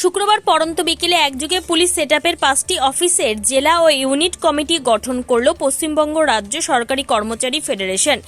শুক্রবার পরন্ত বিকেলে একযোগে পুলিশ সেটআপের পাঁচটি অফিসের জেলা ও ইউনিট কমিটি গঠন করল পশ্চিমবঙ্গ রাজ্য সরকারি কর্মচারী ফেডারেশন।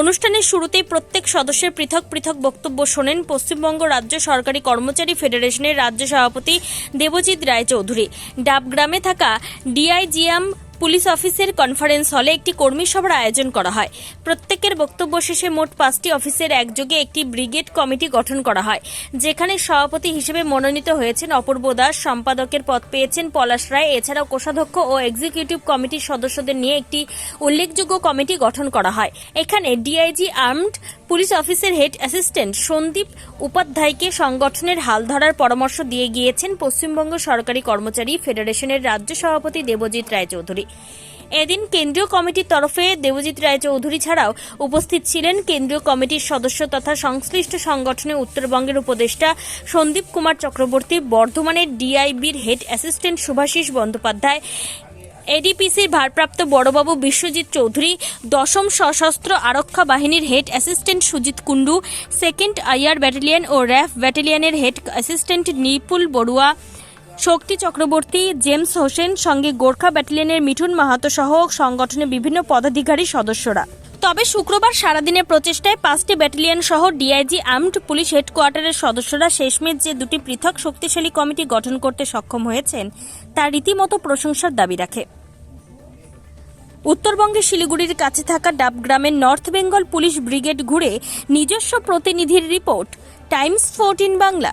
অনুষ্ঠানের শুরুতেই প্রত্যেক সদস্যের পৃথক পৃথক বক্তব্য শোনেন পশ্চিমবঙ্গ রাজ্য সরকারি কর্মচারী ফেডারেশনের রাজ্য সভাপতি দেবজিৎ রায়চৌধুরী। ডাবগ্রামে থাকা ডিআইজিএম পুলিশ অফিসের কনফারেন্স হলে একটি কর্মী সভার আয়োজন করা হয়। প্রত্যেকের বক্তব্য শেষে মোট পাঁচটি অফিসের একযোগে একটি ব্রিগেড কমিটি গঠন করা হয়, যেখানে সভাপতি হিসেবে মনোনীত হয়েছেন অপূর্ব দাস, সম্পাদকের পদ পেয়েছেন পলাশ রায়, এছাড়াও কোষাধ্যক্ষ ও এক্সিকিউটিভ কমিটির সদস্যদের নিয়ে একটি উল্লেখযোগ্য কমিটি গঠন করা হয়। এখানে ডিআইজি আর্মড, পুলিশ অফিসের হেড অ্যাসিস্ট্যান্ট সন্দীপ উপাধ্যায়কে সংগঠনের হাল ধরার পরামর্শ দিয়ে গিয়েছেন পশ্চিমবঙ্গ সরকারি কর্মচারী ফেডারেশনের রাজ্য সভাপতি দেবজিৎ রায়চৌধুরী। এদিন কেন্দ্রীয় কমিটির তরফে দেবজিৎ রায়চৌধুরী ছাড়াও উপস্থিত ছিলেন কেন্দ্রীয় কমিটির সদস্য তথা সংশ্লিষ্ট সংগঠনের উত্তরবঙ্গের উপদেষ্টা সন্দীপ কুমার চক্রবর্তী, বর্ধমানের ডিআইবির হেড অ্যাসিস্ট্যান্ট শুভাশিস বন্দ্যোপাধ্যায়, এডিপিসির ভারপ্রাপ্ত বড়বাবু বিশ্বজিৎ চৌধুরী, দশম সশস্ত্র আরক্ষা বাহিনীর head assistant Sujit Kundu, second IR battalion ও RAF ব্যাটালিয়নের head assistant Nipul Barua Shakti Chakraborty James Hossain সঙ্গে গোর্খা ব্যাটালিয়নের মিঠুন মাহাতো সহ সংগঠনের বিভিন্ন পদাধিকারী সদস্যরা। তবে শুক্রবার সারাদিনের প্রচেষ্টায় পাঁচটি ব্যাটালিয়ন সহ ডিআইজি আর্মড পুলিশ হেডকোয়ার্টারের সদস্যরা শেষমেশ যে দুটি পৃথক শক্তিশালী কমিটি গঠন করতে সক্ষম হয়েছেন, তা রীতিমতো প্রশংসার দাবি রাখে। উত্তরবঙ্গের শিলিগুড়ির কাছে থাকা ডাবগ্রামের নর্থ বেঙ্গল পুলিশ ব্রিগেড ঘুরে নিজস্ব প্রতিনিধির রিপোর্ট, টাইমস ফোরটিন বাংলা।